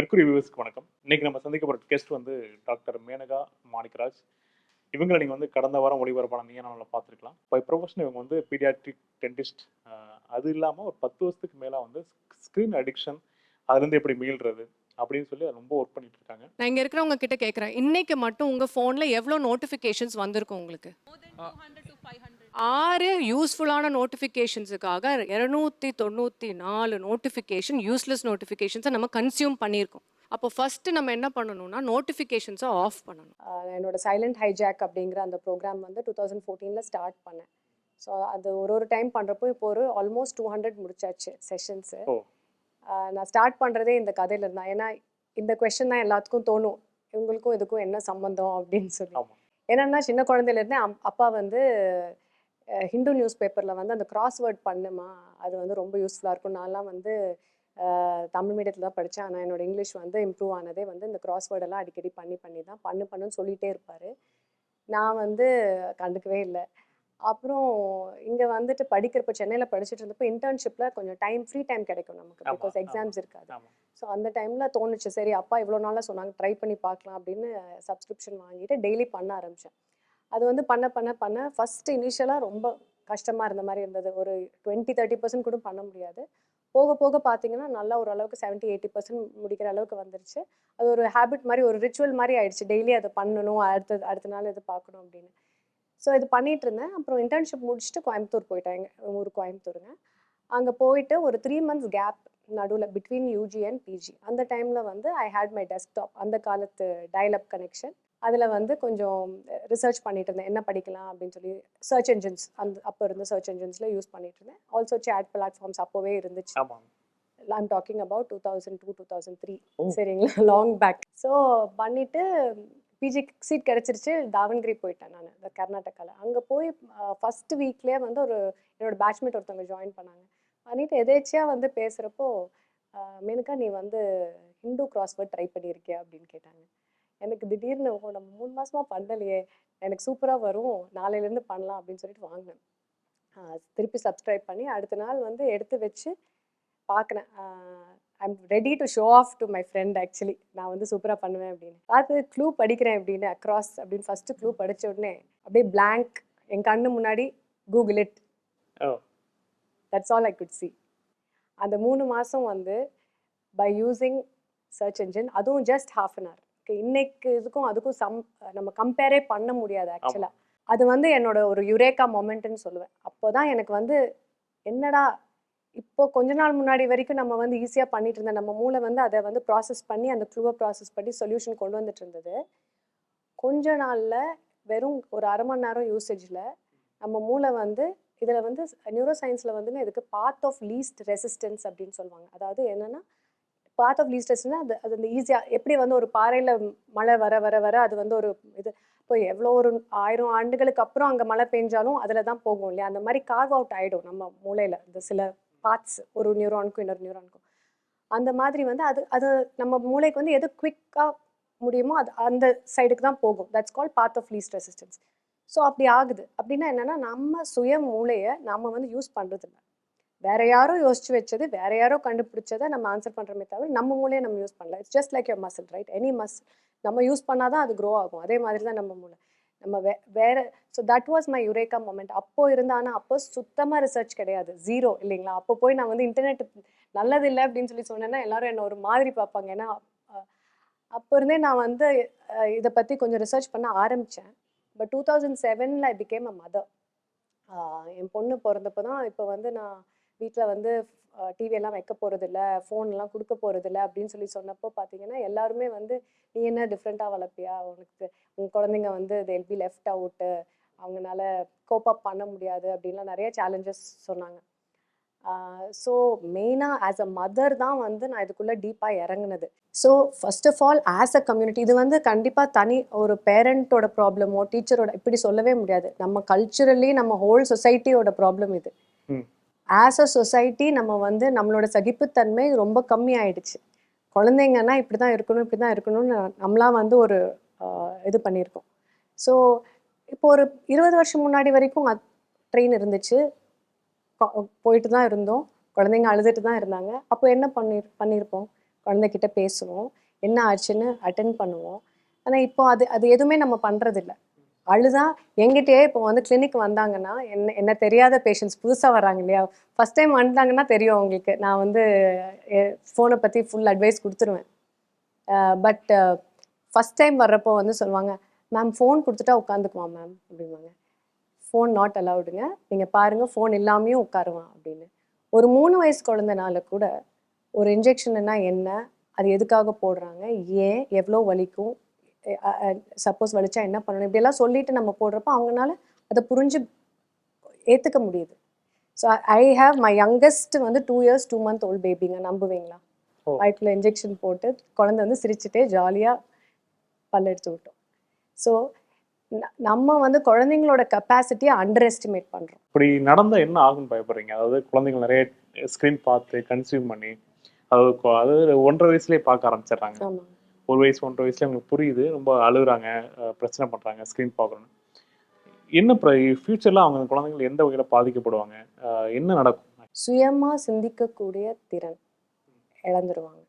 Mercury வியூவர்ஸ்க்கு வணக்கம். இன்னைக்கு நம்ம சந்திக்க போகிற கெஸ்ட் வந்து டாக்டர் மேனகா மாணிக்கராஜ். இவங்களை நீங்கள் வந்து கடந்த வாரம் ஒளிபரப்பான நீங்க நாளில் பார்த்துருக்கலாம். பை ப்ரொஃபஷன் இவங்க வந்து பீடியாட்ரிக் டென்டிஸ்ட் அது இல்லாமல் ஒரு பத்து வருஷத்துக்கு மேலே வந்து ஸ்க்ரீன் அடிக்ஷன் அதுலேருந்து எப்படி மீள்றது அப்படின்னு சொல்லி ரொம்ப ஒர்க் பண்ணிட்டு இருக்காங்க. நான் இங்க இருக்கிறவங்க கிட்ட கேக்குறேன். இன்னைக்கு மட்டும் உங்க போன்ல எவ்வளவு நோட்டிபிகேஷன்ஸ் வந்திருக்கும் உங்களுக்கு? ஆறு யூஸ்ஃபுல்லான நோட்டிஃபிகேஷன்ஸுக்காக இரநூத்தி தொண்ணூற்றி நாலு நோட்டிஃபிகேஷன் யூஸ்லெஸ் நோட்டிஃபிகேஷன்ஸை நம்ம கன்சியூம் பண்ணியிருக்கோம். அப்போ ஃபர்ஸ்ட் நம்ம என்ன பண்ணணும்னா நோட்டிஃபிகேஷன்ஸை ஆஃப் பண்ணணும். என்னோட சைலண்ட் ஹைஜாக் அப்படிங்கிற அந்த ப்ரோக்ராம் வந்து டூ தௌசண்ட் ஃபோர்டீனில் ஸ்டார்ட் பண்ணேன். ஸோ அது ஒரு ஒரு டைம் பண்ணுறப்போ இப்போ ஒரு ஆல்மோஸ்ட் டூ ஹண்ட்ரட் முடிச்சாச்சு செஷன்ஸு. நான் ஸ்டார்ட் பண்ணுறதே இந்த கதையில இருந்தான் ஏன்னா இந்த கொஷின் தான் எல்லாத்துக்கும் தோணும். இவங்களுக்கும் இதுக்கும் என்ன சம்மந்தம் அப்படின்னு சொல்லி. என்னன்னா சின்ன குழந்தையிலேருந்தே அம் அப்பா வந்து ஹிந்து நியூஸ் பேப்பரில் வந்து அந்த கிராஸ்வேர்ட் பண்ணுமா அது வந்து ரொம்ப யூஸ்ஃபுல்லாக இருக்கும். நான்லாம் வந்து தமிழ் மீடியத்தில் தான் படித்தேன் ஆனால் என்னோட இங்கிலீஷ் வந்து இம்ப்ரூவ் ஆனதே வந்து இந்த எல்லாம் அடிக்கடி பண்ணி பண்ணி தான் பண்ணு பண்ணுன்னு சொல்லிகிட்டே இருப்பார். நான் வந்து கண்டுக்கவே இல்லை. அப்புறம் இங்கே வந்துட்டு படிக்கிறப்ப சென்னையில் படிச்சுட்டு இருந்தப்போ இன்டர்ன்ஷிப்பில் கொஞ்சம் டைம் ஃப்ரீ டைம் கிடைக்கும் நமக்கு. பிகாஸ். எக்ஸாம்ஸ் இருக்காது. ஸோ அந்த டைமில் தோணுச்சு. சரி அப்பா இவ்வளோ நாளாக சொன்னாங்க ட்ரை பண்ணி பார்க்கலாம் அப்படின்னு சப்ஸ்கிரிப்ஷன் வாங்கிட்டு டெய்லி பண்ண ஆரம்பித்தேன் அது வந்து பண்ண பண்ண பண்ண ஃபஸ்ட்டு இனிஷியலாக ரொம்ப கஷ்டமாக இருந்த மாதிரி இருந்தது. ஒரு டுவெண்ட்டி தேர்ட்டி பர்சன்ட் கூட பண்ண முடியாது. போக போக பார்த்தீங்கன்னா நல்லா ஓரளவுக்கு செவன்ட்டி எயிட்டி பர்சன்ட் முடிக்கிற அளவுக்கு வந்துருச்சு. அது ஒரு ஹேபிட் மாதிரி ஒரு ரிச்சுவல் மாதிரி ஆயிடுச்சு. டெய்லி அதை பண்ணணும் அடுத்த அடுத்த நாள் இது பார்க்கணும் அப்படின்னு. ஸோ இது பண்ணிட்டு இருந்தேன். அப்புறம் இன்டர்ன்ஷிப் முடிச்சுட்டு கோயம்புத்தூர் போயிட்டேன் எங்கள் ஊர் கோயம்புத்தூருங்க. அங்கே போயிட்டு ஒரு த்ரீ மந்த்ஸ் கேப் நடுவில் பிட்வீன் யூஜி அண்ட் பிஜி அந்த டைமில் வந்து ஐ ஹேட் மை டெஸ்க்டாப் அந்த காலத்து டயலப் கனெக்ஷன் அதில் வந்து கொஞ்சம் ரிசர்ச் பண்ணிட்டு இருந்தேன். என்ன படிக்கலாம் அப்படின்னு சொல்லி சர்ச் என்ஜின்ஸ் அந்த அப்போ இருந்த சர்ச் என்ஜின்ஸில் யூஸ் பண்ணிட்டு இருந்தேன். ஆல்சோ சேட் பிளாட்ஃபார்ம்ஸ் அப்போவே இருந்துச்சு. I'm talking about two thousand two two thousand three. சரிங்களா? லாங் பேக் ஸோ பண்ணிட்டு பிஜி சீட் கிடச்சிருச்சு. தாவன்கிரி போயிட்டேன் நான் இந்த கர்நாடகாவில் அங்கே போய் ஃபஸ்ட் வீக்லேயே வந்து ஒரு என்னோட பேட்ச்மேட் ஒருத்தவங்க ஜாயின் பண்ணாங்க. பண்ணிட்டு எதேச்சியாக வந்து பேசுகிறப்போ மேனுக்கா நீ வந்து ஹிந்து கிராஸ்வேர்ட் ட்ரை பண்ணியிருக்கியா அப்படின்னு கேட்டாங்க. எனக்கு திடீர்னு ஓ நம்ம மூணு மாசமா பண்ணலையே எனக்கு சூப்பராக வரும் நாளையிலேருந்து பண்ணலாம் அப்படின்னு சொல்லிட்டு வாங்கினேன். திருப்பி சப்ஸ்கிரைப் பண்ணி அடுத்த நாள் வந்து எடுத்து வச்சு பார்க்குறேன் I'm ready to show off to my friend actually நான் வந்து சூப்பராக பண்ணுவேன் அப்படின்னு. பார்த்து க்ளூ படிக்கிறேன் அப்படின்னு அக்ராஸ் அப்படின்னு ஃபஸ்ட்டு க்ளூ படிச்ச உடனே அப்படியே blank என் கண்ணு முன்னாடி Google it oh. That's all I could see. அந்த மூணு மாதம் வந்து பை யூஸிங் சர்ச் என்ஜின் அதுவும் ஜஸ்ட் ஹாஃப் அன் ஹவர் இன்னைக்கு இதுக்கும் அதுக்கும் சம் நம்ம கம்பேரே பண்ண முடியாது ஆக்சுவலாக அது வந்து என்னோட ஒரு யுரேக்கா மொமெண்ட்னு சொல்லுவேன். அப்போ தான் எனக்கு வந்து என்னடா இப்போ கொஞ்ச நாள் முன்னாடி வரைக்கும் நம்ம வந்து ஈஸியாக பண்ணிட்டு இருந்த நம்ம மூளை வந்து அதை வந்து ப்ராசஸ் பண்ணி அந்த க்ளூவை ப்ராசஸ் பண்ணி சொல்யூஷன் கொண்டு வந்துட்டு இருந்தது. கொஞ்ச நாளில் வெறும் ஒரு அரை மணி நேரம் யூசேஜில் நம்ம மூளை வந்து இதில் வந்து நியூரோ சயின்ஸில் வந்துங்க இதுக்கு பாத் ஆஃப் லீஸ்ட் ரெசிஸ்டன்ஸ் அப்படின்னு சொல்லுவாங்க. அதாவது என்னென்னா பாத் ஆஃப் லீஸ்ட் ரெசிஸ்டன்ஸ் அது அது அந்த ஈஸியாக எப்படி வந்து ஒரு பாறையில் மழை வர வர வர அது வந்து ஒரு இது. இப்போ எவ்வளோ ஒரு ஆயிரம் ஆண்டுகளுக்கு அப்புறம் அங்கே மழை பெஞ்சாலும் அதில் தான் போகும் இல்லையா? அந்த மாதிரி கார்வ் அவுட் ஆகிடும் நம்ம மூளையில் இந்த சில பார்ட்ஸ் ஒரு நியூரானுக்கும் இன்னொரு நியூரானுக்கும் அந்த மாதிரி வந்து அது அது நம்ம மூளைக்கு வந்து எது குவிக்காக முடியுமோ அது அந்த சைடுக்கு தான் போகும். That's call path of least resistance so அப்படி ஆகுது. அப்படின்னா என்னன்னா நம்ம சுய மூளையை நம்ம வந்து யூஸ் பண்ணுறதில்ல வேற யாரோ யோசிச்சு வச்சது வேற யாரோ கண்டுபிடிச்சதை நம்ம ஆன்சர் பண்ணுறமே தவிர நம்ம மூளையை நம்ம யூஸ் பண்ணல. It's just like your muscle right any muscle நம்ம யூஸ் பண்ணால் தான் அது க்ரோ ஆகும். அதே மாதிரி தான் நம்ம மூளை. நம்ம வே வேற so that was my eureka moment அப்போ இருந்த ஆனால் அப்போ சுத்தமாக ரிசர்ச் கிடையாது. ஜீரோ இல்லைங்களா? அப்போ போய் நான் வந்து இன்டர்நெட் நல்லது இல்லை அப்படின்னு சொல்லி சொன்னேன்னா எல்லாரும் என்ன ஒரு மாதிரி பார்ப்பாங்க. ஏன்னா அப்போ இருந்தே நான் வந்து இதை பற்றி கொஞ்சம் ரிசர்ச் பண்ண ஆரம்பித்தேன் பட் டூ தௌசண்ட் செவனில் ஐ பிகேம் அ மதர் என் பொண்ணு பிறந்தப்போ தான் இப்போ வந்து நான் வீட்டில் வந்து டிவியெல்லாம் வைக்க போகிறதில்ல ஃபோன்லாம் கொடுக்க போகிறதில்ல அப்படின்னு சொல்லி சொன்னப்போ பார்த்தீங்கன்னா எல்லாருமே வந்து நீ என்ன டிஃப்ரெண்ட்டாக வளர்ப்பியா? உனக்கு உன் குழந்தைங்க வந்து they'll பி லெஃப்ட் அவுட்டு அவங்கனால கோப் அப் பண்ண முடியாது. அப்படின்லாம் நிறைய சேலஞ்சஸ் சொன்னாங்க. ஸோ மெயினாக ஆஸ் அ மதர் தான் வந்து நான் இதுக்குள்ளே டீப்பாக இறங்குனது. So first of all as a community இது வந்து கண்டிப்பாக தனி ஒரு பேரண்ட்டோட ப்ராப்ளமோ டீச்சரோட இப்படி சொல்லவே முடியாது. நம்ம கல்ச்சுரலி நம்ம ஹோல் சொசைட்டியோட ப்ராப்ளம் இது. ஆஸ் அ சொசைட்டி நம்ம வந்து நம்மளோட சகிப்புத்தன்மை ரொம்ப கம்மி ஆயிடுச்சு குழந்தைங்கன்னா இப்படி தான் இருக்கணும் இப்படி தான் இருக்கணும்னு நம்மளாம் வந்து ஒரு இது பண்ணியிருக்கோம். ஸோ இப்போ ஒரு இருபது வருஷம் முன்னாடி வரைக்கும் ட்ரெயின் இருந்துச்சு. போயிட்டு தான் இருந்தோம். குழந்தைங்க அழுதுட்டு தான் இருந்தாங்க. அப்போ என்ன பண்ணி பண்ணியிருப்போம்? குழந்தைகிட்ட பேசுவோம். என்ன ஆச்சுன்னு அட்டென்ட் பண்ணுவோம். ஆனால் இப்போ அது அது எதுவுமே நம்ம பண்ணுறதில்ல அழுதா எங்கிட்டயே இப்போ வந்து கிளினிக் வந்தாங்கன்னா என்ன என்ன தெரியாத பேஷண்ட்ஸ் புதுசாக வராங்க இல்லையா? ஃபஸ்ட் டைம் வந்தாங்கன்னா தெரியும் அவங்களுக்கு. நான் வந்து ஃபோனை பற்றி ஃபுல் அட்வைஸ் கொடுத்துருவேன். பட் ஃபஸ்ட் டைம் வர்றப்போ வந்து சொல்லுவாங்க மேம் ஃபோன் கொடுத்துட்டா உட்காந்துக்குவான் மேம் அப்படிம்பாங்க. ஃபோன் நாட் அலவுடுங்க நீங்கள் பாருங்கள் ஃபோன் இல்லாமையும் உட்காருவான் அப்படின்னு. ஒரு மூணு வயசு குழந்தைனால கூட ஒரு இன்ஜெக்ஷன்னா என்ன? அது எதுக்காக போடுறாங்க? ஏன்? எவ்வளோ வலிக்கும்? சப்போஸ் வலிச்சா என்ன பண்ணணும்? இப்படியெல்லாம் சொல்லிட்டு நம்ம போடுறப்ப அவங்கனால அதை புரிஞ்சு ஏற்றுக்க முடியுது. So I have my youngest வந்து two years two month old பேபிங்க நம்புவீங்களா. வயிற்றுல இன்ஜெக்ஷன் போட்டு குழந்தை வந்து சிரிச்சுட்டே ஜாலியாக பல்ல எடுத்து விட்டோம். ஸோ நம்ம வந்து குழந்தைங்களோட கெப்பாசிட்டியை அண்டர் எஸ்டிமேட் பண்ணுறோம் இப்படி நடந்தா என்ன ஆகும்னு பயப்படுறீங்க? அதாவது குழந்தைங்க நிறைய ஸ்க்ரீன் பார்த்து கன்சியூம் பண்ணி கொ- அதாவது ஒன்றரை வயசுலயே பார்க்க ஆரம்பிச்சிடுறாங்க. ஆமாம் ஒரு வயசு ஒன்றரை வயசுல அவங்களுக்கு புரியுது. ரொம்ப அழுகுறாங்க பிரச்சனை பண்றாங்க ஸ்க்ரீன் பார்க்கணும்னு. என்ன ஃபியூச்சர்ல அவங்க குழந்தைகள் எந்த வகையில பாதிக்கப்படுவாங்க? என்ன நடக்கும்? சுயமாக சிந்திக்கக்கூடிய திறன் இழந்துருவாங்க.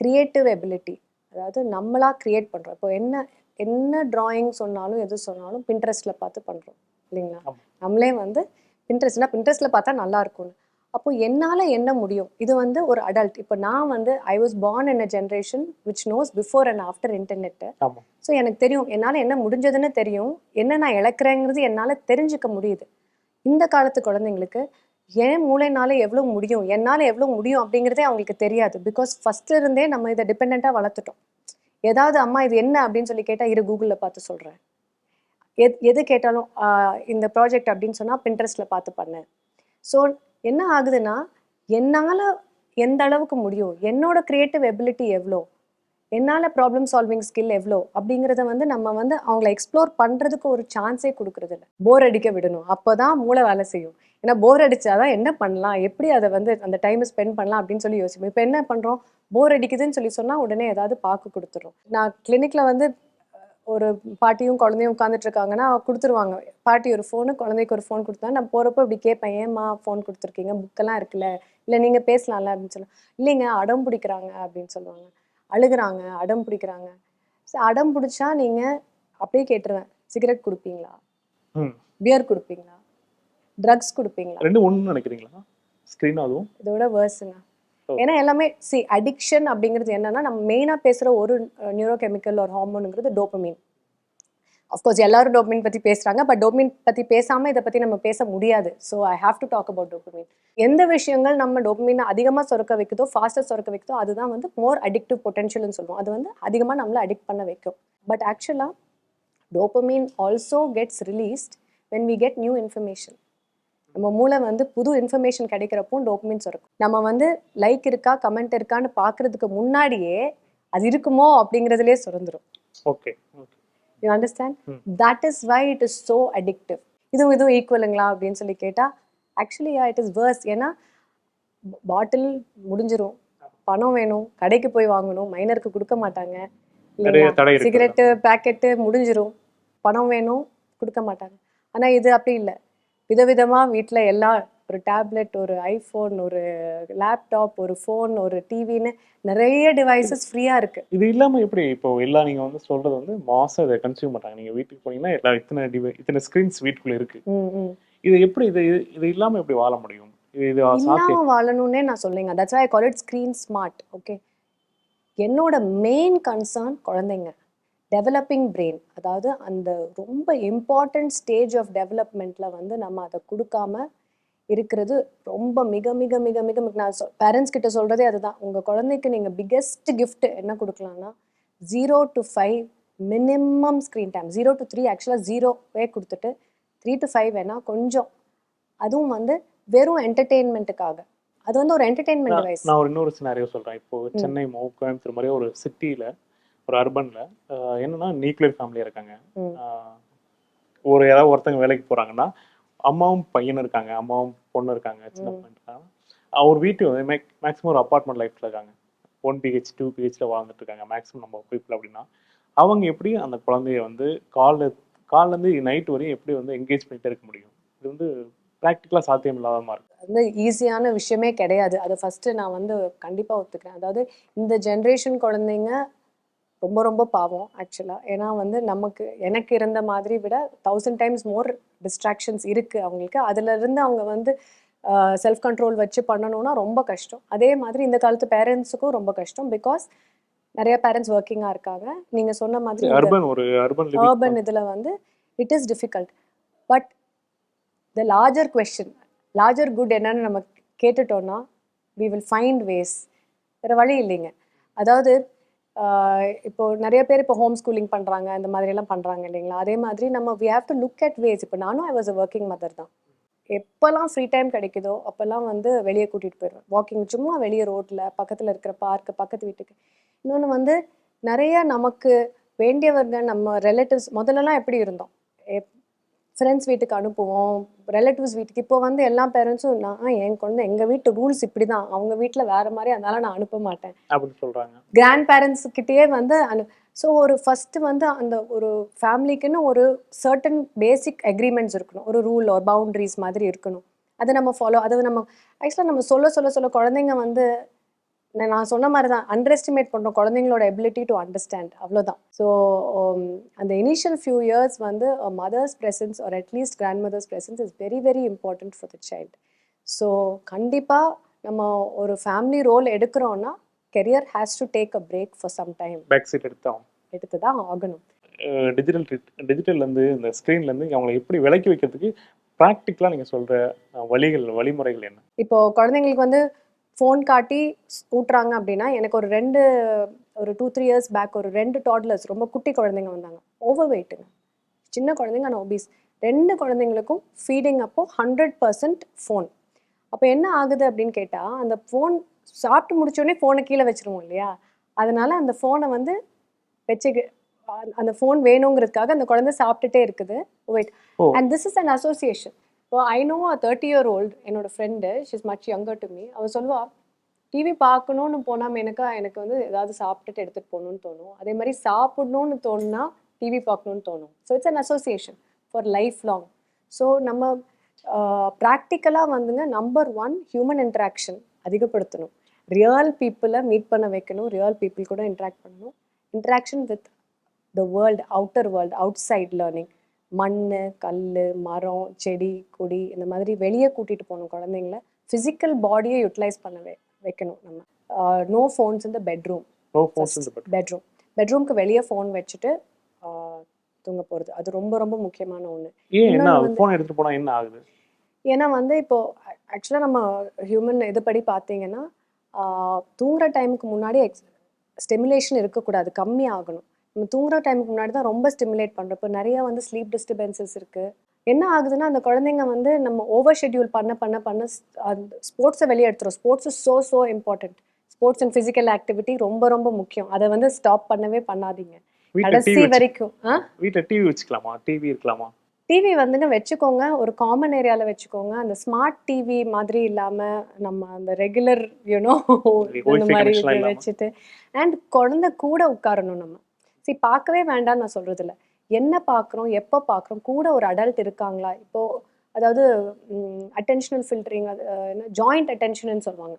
க்ரியேட்டிவ் எபிலிட்டி அதாவது நம்மளா கிரியேட் பண்ணுறோம் இப்போ என்ன என்ன டிராயிங் சொன்னாலும் எது சொன்னாலும் பின்ட்ரெஸ்ட்டில் பார்த்து பண்ணுறோம் இல்லைங்களா. நம்மளே வந்து பின்ட்ரெஸ்ட்னா பின்ட்ரெஸ்ட்டில் பார்த்தா நல்லா இருக்கும்னு. அப்போ என்னால் என்ன முடியும்? இது வந்து ஒரு அடல்ட் இப்போ நான் வந்து I was born in a generation which knows before and after internet ஆமா. ஸோ எனக்கு தெரியும். என்னால் என்ன முடிஞ்சதுன்னு தெரியும். என்ன நான் இழக்கிறேங்கிறது என்னால் தெரிஞ்சுக்க முடியுது. இந்த காலத்து குழந்தைங்களுக்கு என் மூளைனால எவ்வளோ முடியும்? என்னால் எவ்வளோ முடியும் அப்படிங்கிறதே அவங்களுக்கு தெரியாது. பிகாஸ் ஃபர்ஸ்ட்ல இருந்தே நம்ம இதை டிபெண்ட்டாக வளர்த்துட்டோம். ஏதாவது அம்மா இது என்ன? அப்படின்னு சொல்லி கேட்டால் இரு கூகுளில் பார்த்து சொல்கிறேன் எது எது கேட்டாலும் இந்த ப்ராஜெக்ட் அப்படின்னு சொன்னால் பின்ட்ரெஸ்ட்டில் பார்த்து பண்ணு. ஸோ என்ன ஆகுதுன்னா என்னால் எந்த அளவுக்கு முடியும் என்னோட க்ரியேட்டிவ் எபிலிட்டி எவ்வளோ என்னால் ப்ராப்ளம் சால்விங் ஸ்கில் எவ்வளோ அப்படிங்கிறத வந்து நம்ம வந்து அவங்கள எக்ஸ்ப்ளோர் பண்ணுறதுக்கு ஒரு சான்ஸே கொடுக்குறது இல்லை. போர் அடிக்க விடணும். அப்போ தான் மூளை வேலை செய்யும். ஏன்னா போர் அடிச்சாதான் என்ன பண்ணலாம்? எப்படி அதை வந்து அந்த டைமை ஸ்பெண்ட் பண்ணலாம் அப்படின்னு சொல்லி யோசிப்போம். இப்போ என்ன பண்ணுறோம் போர் அடிக்குதுன்னு சொல்லி சொன்னால் உடனே ஏதாவது பார்க்க கொடுத்துட்றோம் நான் கிளினிக்கில் வந்து ஒரு பாட்டியும் குழந்தையும் உட்காந்துட்டு இருக்காங்கன்னா கொடுத்துருவாங்க. பாட்டி ஒரு ஃபோனு குழந்தைக்கு ஒரு ஃபோன் கொடுத்தா நான் போகிறப்போ இப்படி கேட்பேன். ஏம்மா ஃபோன் கொடுத்துருக்கீங்க? புக்கெல்லாம் இருக்குல்ல. இல்லை நீங்கள் பேசலாம்ல அப்படின்னு சொல்லுவேன் இல்லைங்க அடம் பிடிக்கிறாங்க அப்படின்னு சொல்லுவாங்க. அழுகுறாங்க அடம் பிடிக்கிறாங்க. அடம் பிடிச்சா நீங்கள் அப்படியே கேட்டுருவேன். சிகரெட் கொடுப்பீங்களா. பியர் கொடுப்பீங்களா? ட்ரக்ஸ் கொடுப்பீங்களா? ரெண்டு ஒண்ணு நினைக்கிறீங்களா? ஸ்க்ரீன் அதுவும்? இதோட வேர்ஸுங்க. Oh. ஏன்னா எல்லாமே சி அடிக்ஷன் அப்படிங்கிறது என்னன்னா நம்ம மெயினாக பேசுகிற ஒரு நியூரோ கெமிக்கல் ஒரு ஹார்மோனுங்கிறது டோப்பமீன் அஃப்கோர்ஸ் எல்லாரும் டோப்பமின் பற்றி பேசுகிறாங்க பட் டோப்பமின் பற்றி பேசாமல் இதை பற்றி நம்ம பேச முடியாது. So I have to talk about dopamine எந்த விஷயங்கள் நம்ம டோப்பமினை அதிகமாக சுரக்க வைக்குதோ ஃபாஸ்ட்டாக சுரக்க வைக்குதோ அதுதான் வந்து மோர் அடிக்டிவ் பொட்டன்ஷியல்னு சொல்லுவோம். அது வந்து அதிகமாக நம்மளை அடிக்ட் பண்ண வைக்கும். பட் ஆக்சுவலாக dopamine also gets released when we get new information நம்ம மூளை வந்து புது இன்ஃபர்மேஷன் கிடைக்கிறப்போ டோப்பமின் சுரக்கும். நம்ம வந்து லைக் இருக்கா கமெண்ட் இருக்கான்னு பார்க்கறதுக்கு முன்னாடியே அது இருக்குமோ அப்படிங்கிறதுலே சுரந்துரும். Okay you understand. That is why it is so addictive இதுவும் இதுவும் ஈக்குவலுங்களா அப்படின்னு சொல்லி கேட்டால் ஆக்சுவலி இட் இஸ் வேர்ஸ் ஏன்னா பாட்டில் முடிஞ்சிரும். பணம் வேணும். கடைக்கு போய் வாங்கணும். மைனருக்கு கொடுக்க மாட்டாங்க. சிகரெட்டு பேக்கெட்டு முடிஞ்சிரும். பணம் வேணும். கொடுக்க மாட்டாங்க. ஆனால் இது அப்படி இல்லை. விதவிதமாக வீட்டில் எல்லாம் ஒரு டேப்லெட் ஒரு ஐஃபோன் ஒரு லேப்டாப் ஒரு ஃபோன் ஒரு டிவின்னு நிறைய டிவைசஸ் ஃப்ரீயாக இருக்குது இது இல்லாம எப்படி? இப்போ எல்லாம் நீங்க வந்து சொல்றது வந்து மாசம் இதை கன்சியூம் பண்றாங்க. நீங்க வீட்டுக்கு போனீங்கன்னா எல்லா இத்தனை டிவை இத்தனை ஸ்கிரீன்ஸ் வீட்டுக்குள்ள இருக்கு. ம் ம். இது எப்படி இது இது- இது இல்லாம எப்படி வாழ முடியும்? இது இது சாத்தியம். இல்லாம வாழணும்னே நான் சொல்லுங்க that's why call it screen smart okay என்னோட மெயின் கன்சர்ன் குழந்தைங்க. டெவலப்பிங் பிரெயின் அதாவது அந்த ரொம்ப இம்பார்ட்டன்ட் ஸ்டேஜ் ஆஃப் டெவலப்மெண்ட்ல வந்து நம்ம அதை கொடுக்காம இருக்கிறது ரொம்ப மிக மிக மிக மிக மிக நான் சொல் பேரண்ட்ஸ் கிட்ட சொல்றதே அதுதான். உங்க குழந்தைக்கு நீங்க பிக்கெஸ்ட் gift என்ன கொடுக்கலாம்னா zero to five minimum screen time zero to three ஆக்சுவலாக ஜீரோவே கொடுத்துட்டு த்ரீ டு ஃபைவ் வேணா கொஞ்சம். அதுவும் வந்து வெறும் என்டர்டெயின்மெண்ட்டுக்காக அது வந்து ஒரு என்டர்டெயின்மெண்ட் டிவைஸ் நான் ஒரு இன்னொரு சினாரியோ சொல்றேன். இப்போ சென்னை கோயம்புத்தூர் மாதிரி ஒரு சிட்டியில ஒரு அர்பன்ல. என்னன்னா நியூக்ளியர் ஃபேமிலியா இருக்காங்க. ஒரு யாராவது ஒருத்தங்க வேலைக்கு போறாங்கன்னா அம்மாவும் பையனும் இருக்காங்க. அம்மாவும் பொண்ணு இருக்காங்க. சின்ன. பையன் இருக்காங்க அவர் வீட்டு மேக்ஸிமம் ஒரு அப்பார்ட்மெண்ட் லைஃப்ல இருக்காங்க. ஒன் பிஹெச் டூ பிஹெச்ல வாழ்ந்துட்டு இருக்காங்க. மேக்ஸிமம் நம்ம பீப்புள் அப்படின்னா. அவங்க எப்படி அந்த குழந்தைய வந்து காலைல காலைல இருந்து நைட் வரையும் எப்படி வந்து என்கேஜ் பண்ணிட்டே இருக்க முடியும்? இது வந்து ப்ராக்டிக்கலாக சாத்தியம் இல்லாதமா இருக்கு. வந்து ஈஸியான விஷயமே கிடையாது. அதை ஃபஸ்ட்டு நான் வந்து கண்டிப்பாக ஒத்துக்கிறேன். அதாவது இந்த ஜென்ரேஷன் குழந்தைங்க ரொம்ப ரொம்ப பாவம் ஆக்சுவலாக ஏன்னா வந்து நமக்கு எனக்கு இருந்த மாதிரி விட தௌசண்ட் டைம்ஸ் மோர் டிஸ்ட்ராக்ஷன்ஸ் இருக்குது அவங்களுக்கு. அதுல இருந்து அவங்க வந்து செல்ஃப் கண்ட்ரோல் வச்சு பண்ணணும்னா ரொம்ப கஷ்டம். அதே மாதிரி இந்த காலத்து பேரண்ட்ஸுக்கும் ரொம்ப கஷ்டம். பிகாஸ் நிறைய பேரண்ட்ஸ் ஒர்க்கிங்காக இருக்காங்க. நீங்கள் சொன்ன மாதிரி அர்பன் இதில் வந்து it is difficult but the larger question larger good என்னன்னு நம்ம கேட்டுட்டோம்னா வி வில் ஃபைண்ட் வேஸ் வேறு வழி இல்லைங்க. அதாவது இப்போ நிறைய பேர் இப்போ ஹோம் ஸ்கூலிங் பண்ணுறாங்க இந்த மாதிரி எல்லாம் பண்ணுறாங்க இல்லைங்களா? அதே மாதிரி நம்ம we have to look at ways இப்போ நானும் I was a working mother தான். எப்போல்லாம் ஃப்ரீ டைம் கிடைக்குதோ அப்போல்லாம் வந்து வெளியே கூட்டிகிட்டு போயிடுவேன். வாக்கிங் சும்மா வெளியே ரோட்டில் பக்கத்தில் இருக்கிற பார்க்கு பக்கத்து வீட்டுக்கு. இன்னொன்று வந்து நிறைய நமக்கு வேண்டியவர்கள் நம்ம ரிலேட்டிவ்ஸ் முதல்லலாம் எப்படி இருந்தோம்? எப் ஃப்ரெண்ட்ஸ் வீட்டுக்கு அனுப்புவோம் ரிலேட்டிவ்ஸ் வீட்டுக்கு. இப்போ வந்து எல்லா பேரண்ட்ஸும் நான் என் குழந்தை எங்கள் வீட்டு ரூல்ஸ் இப்படி தான் அவங்க வீட்டில் வேறு மாதிரி அதனால நான் அனுப்ப மாட்டேன். அப்படின்னு சொல்றாங்க. கிராண்ட் பேரண்ட்ஸ் கிட்டேயே வந்து அனு ஸோ ஒரு ஃபஸ்ட்டு வந்து அந்த ஒரு ஃபேமிலிக்குன்னு ஒரு சர்டன் பேசிக் அக்ரிமெண்ட்ஸ் இருக்கணும். ஒரு ரூல் ஒரு பவுண்டரிஸ் மாதிரி இருக்கணும். அதை நம்ம ஃபாலோ அதை நம்ம ஆக்சுவலாக நம்ம சொல்ல சொல்ல சொல்ல குழந்தைங்க வந்து நான் சொன்ன மாதிரி தான் அண்டர் எஸ்டிமேட் பண்ணுறோம் குழந்தைங்களோட எபிலிட்டி டு அண்டர்ஸ்டாண்ட் அவ்வளோதான் ஸோ அந்த இனிஷியல் ஃபியூ இயர்ஸ் வந்து mother's presence or at least grandmother's presence is very very important for the child so கண்டிப்பாக நம்ம ஒரு family role எடுக்கிறோன்னா career has to take a break for some time back seat எடுத்தோம் எடுத்து தான் ஆகணும் digital டிஜிட்டல்லேருந்து இந்த ஸ்க்ரீன்லேருந்து அவங்களை எப்படி விலக்கி வைக்கிறதுக்கு ப்ராக்டிக்கலாக நீங்கள் சொல்கிற வழிகள் வழிமுறைகள் என்ன? இப்போ குழந்தைங்களுக்கு வந்து ஃபோன் காட்டி ஊட்டுறாங்க அப்படின்னா எனக்கு ஒரு ரெண்டு ஒரு டூ த்ரீ இயர்ஸ் பேக் ஒரு ரெண்டு டாட்லர்ஸ் ரொம்ப குட்டி குழந்தைங்க வந்தாங்க. ஓவர் வெயிட்டுங்க சின்ன குழந்தைங்க ஆனால் ஒபீஸ் ரெண்டு குழந்தைங்களுக்கும் ஃபீடிங் அப்போ ஹண்ட்ரட் பர்சன்ட் ஃபோன் அப்போ என்ன ஆகுது அப்படின்னு கேட்டால் அந்த ஃபோன் சாப்பிட்டு முடிச்சோடனே ஃபோனை கீழே வச்சிருவோம் இல்லையா? அதனால அந்த ஃபோனை வந்து வச்சு அந்த ஃபோன் வேணுங்கிறதுக்காக அந்த குழந்தை சாப்பிட்டுட்டே இருக்குது. Weight. And this is an association இப்போ I know a thirty year old என்னோட friend she's much younger to me அவள் சொல்லுவா டிவி பார்க்கணும்னு போனால் எனக்கா எனக்கு வந்து ஏதாவது சாப்பிட்டுட்டு எடுத்துகிட்டு போகணும்னு தோணும். அதே மாதிரி சாப்பிடணும்னு தோணுனா டிவி பார்க்கணும்னு தோணும். So it's an association for life long so நம்ம ப்ராக்டிக்கலாக வந்துங்க நம்பர் ஒன் ஹியூமன் இன்ட்ராக்ஷன் அதிகப்படுத்தணும். ரியல் பீப்புளை மீட் பண்ண வைக்கணும். ரியல் பீப்புள் கூட இன்ட்ராக்ட் பண்ணணும். Interaction with the world outer world outside learning மண் கல் மரம் செடி கொடி இந்த மாதிரி வெளியே கூட்டிகிட்டு போகணும் குழந்தைங்கள. ஃபிசிக்கல் பாடியை யூட்டிலைஸ் பண்ண வைக்கணும் நம்ம. நோ ஃபோன்ஸ் இந்த பெட்ரூம் பெட்ரூம் பெட்ரூம்க்கு வெளியே ஃபோன் வச்சுட்டு தூங்க போகிறது அது ரொம்ப ரொம்ப முக்கியமான ஒன்று ஃபோன் எடுத்துகிட்டு போனால் என்ன ஆகுது? ஏன்னா வந்து இப்போ ஆக்சுவலாக நம்ம ஹியூமன் இதுபடி பார்த்தீங்கன்னா தூங்குற டைமுக்கு முன்னாடி எக்ஸ் ஸ்டெமுலேஷன் இருக்கக்கூடாது. கம்மி ஆகணும். நம்ம தூங்குற டைமுக்கு முன்னாடி தான் ரொம்ப ஸ்டிமுலேட் பண்ணுறோம் இப்போ நிறைய வந்து ஸ்லீப் டிஸ்டர்பன்சஸ் இருக்குது என்ன ஆகுதுன்னா அந்த குழந்தைங்க வந்து நம்ம ஓவர் ஷெட்யூல் பண்ண பண்ண பண்ண அந்த ஸ்போர்ட்ஸை வெளியே எடுத்துரும். Sports is so so important sports and physical activity ரொம்ப ரொம்ப முக்கியம். அதை வந்து ஸ்டாப் பண்ணவே பண்ணாதீங்க. கடைசி வரைக்கும் வீட்டில் டிவி வச்சுக்கலாமா? டிவி இருக்கலாமா? டிவி வந்துங்க வச்சுக்கோங்க. ஒரு காமன் ஏரியாவில் வச்சுக்கோங்க. அந்த ஸ்மார்ட் டிவி மாதிரி இல்லாமல் நம்ம அந்த ரெகுலர் யூனோ இந்த மாதிரி. வச்சுட்டு. அண்ட் குழந்தை கூட உட்காரணும் நம்ம. சரி பார்க்கவே வேண்டாம்னு நான் சொல்றது இல்லை என்ன பார்க்குறோம் எப்போ பார்க்குறோம்? கூட ஒரு அடல்ட் இருக்காங்களா? இப்போ அதாவது அட்டென்ஷனல் ஃபில்டரிங் அது என்ன ஜாயிண்ட் அட்டென்ஷன் சொல்லுவாங்க.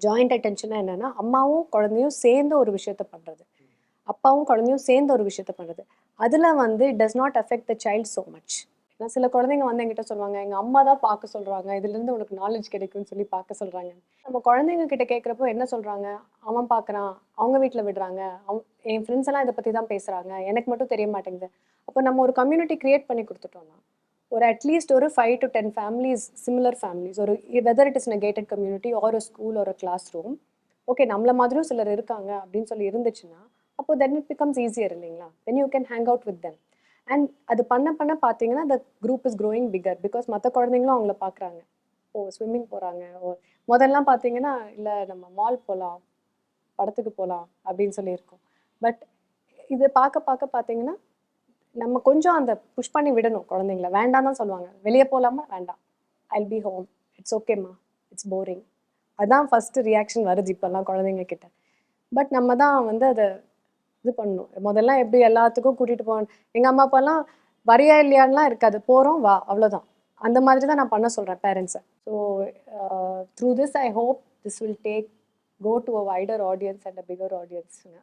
ஜாயிண்ட் அட்டென்ஷனா என்னன்னா அம்மாவும் குழந்தையும் சேர்ந்து ஒரு விஷயத்த பண்றது. அப்பாவும் குழந்தையும் சேர்ந்து ஒரு விஷயத்த பண்றது. அதுல வந்து it does not affect the child so much ஏன்னா சில குழந்தைங்க வந்து என்கிட்ட சொல்லுவாங்க எங்க அம்மா தான் பார்க்க சொல்றாங்க. இதுல இருந்து உனக்கு நாலேஜ் கிடைக்கும்னு சொல்லி பார்க்க சொல்றாங்க. நம்ம குழந்தைங்க கிட்ட கேட்குறப்போ என்ன சொல்றாங்க? அவன் பார்க்கறான். அவங்க வீட்டில் விடுறாங்க. அவன் என் ஃப்ரெண்ட்ஸ் எல்லாம் இதை பத்தி தான் பேசுறாங்க. எனக்கு மட்டும் தெரிய மாட்டேங்குது. அப்போ நம்ம ஒரு கம்யூனிட்டி கிரியேட் பண்ணி கொடுத்துட்டோம்னா ஒரு அட்லீஸ்ட் ஒரு five to ten families similar families ஒரு whether it is in gated community or ஒரு ஸ்கூல் ஒரு கிளாஸ் ரூம் ஓகே நம்மள மாதிரியும் சிலர் இருக்காங்க அப்படின்னு சொல்லி இருந்துச்சுன்னா அப்போ தென் இட் பிகம்ஸ் ஈஸியர் இல்லைங்களா? Then you can hang out with then and அது பண்ண பண்ண பார்த்தீங்கன்னா the group is growing bigger because மற்ற குழந்தைங்களும் அவங்கள பார்க்குறாங்க ஓ ஸ்விம்மிங் போகிறாங்க ஓ முதல்லாம் பார்த்தீங்கன்னா இல்லை நம்ம மால் போகலாம் படத்துக்கு போகலாம் அப்படின்னு சொல்லியிருக்கோம். பட் இது பார்க்க பார்க்க பார்த்தீங்கன்னா நம்ம கொஞ்சம் அந்த புஷ் பண்ணி விடணும் குழந்தைங்கள. வேண்டாம் தான் சொல்லுவாங்க. வெளியே போகலாமா வேண்டாம். ஐல் பி ஹோம் இட்ஸ் ஓகேம்மா இட்ஸ் போரிங் அதுதான் ஃபஸ்ட்டு ரியாக்ஷன் வருது இப்போல்லாம் குழந்தைங்க கிட்ட பட் நம்ம தான் வந்து அதை இது பண்ணணும் முதல்ல எப்படி எல்லாத்துக்கும் கூட்டிகிட்டு போகணும் எங்கள் அம்மா அப்பாலாம் வரியா இல்லையான்லாம் இருக்காது. போகிறோம் வா அவ்வளோதான் அந்த மாதிரி தான் நான் பண்ண சொல்கிறேன் பேரண்ட்ஸை so through this I hope this will take go to a wider audience and a bigger ஆடியன்ஸுங்க